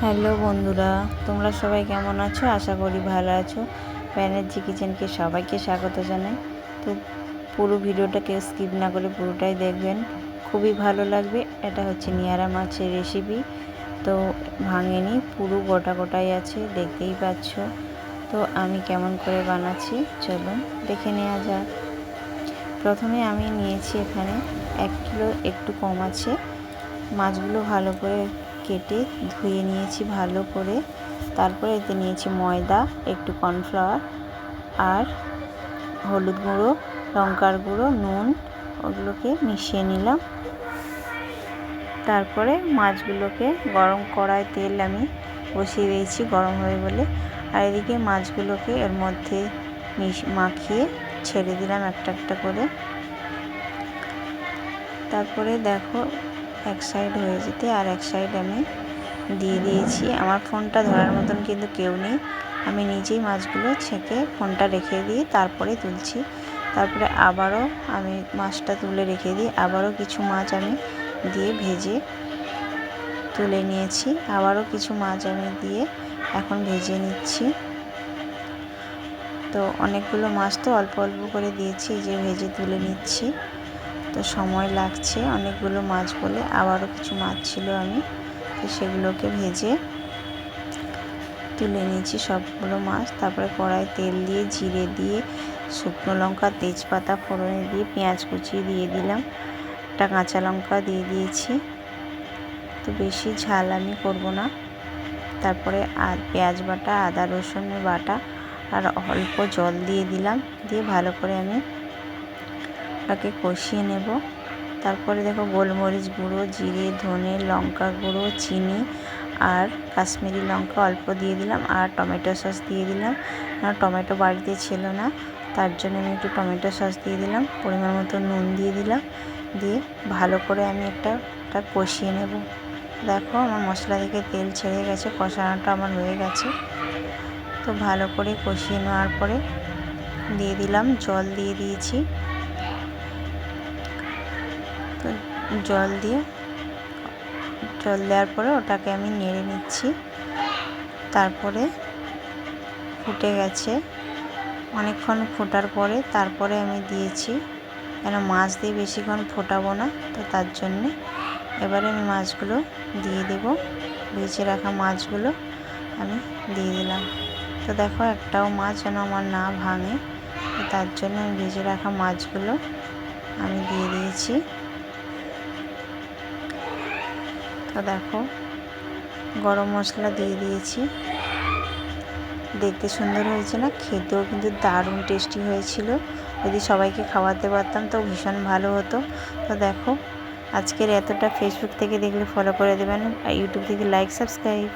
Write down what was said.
Hello বন্ধুরা, তোমরা সবাই কেমন আছো? আশা করি ভালো আছো। ব্যানার্জি কিচেনকে সবাইকে স্বাগত জানাই। তো পুরো ভিডিওটাকে স্কিপ না করে পুরোটাই দেখবেন। খুবই ভালো লাগবে। এটা হচ্ছে নিয়ারা মাছের রেসিপি তো ভাঙেনি পুরো গোটা গোটাই আছে, দেখতেই পাচ্ছ। তো আমি কেমন করে বানাচ্ছি, চলুন দেখে নেওয়া যাক। প্রথমে আমি নিয়েছি এখানে এক কিলো, একটু কম আছে। মাছগুলো ভালো করে কেটে ধুয়ে নিয়েছি ভালো করে। তারপরে এতে নিয়েছি ময়দা, একটু কর্নফ্লাওয়ার আর হলুদ গুঁড়ো, লঙ্কার গুঁড়ো, নুন, ওগুলোকে মিশিয়ে নিলাম। তারপরে মাছগুলোকে গরম কড়াই তেল আমি বসিয়ে দিয়েছি গরম হয়ে বলে আর এদিকে মাছগুলোকে এর মধ্যে মাখিয়ে ছেড়ে দিলাম একটা একটা করে। তারপরে দেখো এক সাইড হয়ে যেতে আর এক সাইড আমি দিয়ে দিয়েছি। আমার ফোনটা ধরার মতন কিন্তু কেউ নেই। আমি নিজেই মাছগুলো ছেঁকে ফোনটা রেখে দিয়ে তারপরে তুলছি। তারপরে আবারও আমি মাছটা তুলে রেখে দিই আবারও কিছু মাছ আমি দিয়ে ভেজে তুলে নিয়েছি। আবারও কিছু মাছ আমি দিয়ে এখন ভেজে নিচ্ছি। তো অনেকগুলো মাছ তো অল্প অল্প করে দিয়েছি যে ভেজে তুলে নিচ্ছি। তো সময় লাগছে অনেকগুলো মাছ বলে, আবারও কিছু মাছ ছিল আমি, তো সেগুলোকে ভেজে তুলে নিয়েছি সবগুলো মাছ। তারপরে কড়াই তেল দিয়ে, জিরে দিয়ে, শুকনো লঙ্কা, তেজপাতা, ফোড়নে দিয়ে, পেঁয়াজ কুচিয়ে দিয়ে দিলাম। একটা কাঁচা লঙ্কা দিয়ে দিয়েছি। তো বেশি ঝাল আমি করব না। তারপরে আর পেঁয়াজ বাটা, আদা রসুনের বাটা আর অল্প জল দিয়ে দিলাম। দিয়ে ভালো করে আমি ওটাকে কষিয়ে নেব। তারপরে দেখো গোলমরিচ গুঁড়ো, জিরে, ধনে লঙ্কা গুঁড়ো, চিনি আর কাশ্মীরি লঙ্কা অল্প দিয়ে দিলাম আর টমেটো সস দিয়ে দিলাম। আমার টমেটো বাড়িতে ছিল না, তার জন্য আমি একটু টমেটো সস দিয়ে দিলাম। পরিমাণ মতো নুন দিয়ে দিলাম। দিয়ে ভালো করে আমি একটা কষিয়ে নেব। দেখো আমার মশলা থেকে তেল ছেড়ে গেছে, কষানোটা আমার হয়ে গেছে। তো ভালো করে কষিয়ে নেওয়ার পরে দিয়ে দিলাম, জল দিয়ে দিয়েছি। জল দিয়ে, জল দেওয়ার পরে ওটাকে আমি নেড়ে নিচ্ছি। তারপরে ফুটে গেছে। অনেকক্ষণ ফোটার পরে তারপরে আমি দিয়েছি। কেন মাছ দিয়ে বেশিক্ষণ ফোটাবো না, তো তার জন্যে এবারে আমি মাছগুলো দিয়ে দেব। ভেজে রাখা মাছগুলো আমি দিয়ে দিলাম। তো দেখো একটাও মাছ যেন আমার না ভাঙে, তো তার জন্য আমি ভেজে রাখা মাছগুলো আমি দিয়ে দিয়েছি। তো দেখো। গরম মশলা দিয়ে দিয়েছি। দেখতে সুন্দর হয়েছে না? খেতেও কিন্তু দারুণ টেস্টি হয়েছিল। যদি সবাইকে খাওয়াতে পারতাম তো ভীষণ ভালো হতো। তো দেখো, আজকের এতটা ফেসবুক থেকে দেখলে ফলো করে দেবেন। আর ইউটিউব থেকে লাইক সাবস্ক্রাইব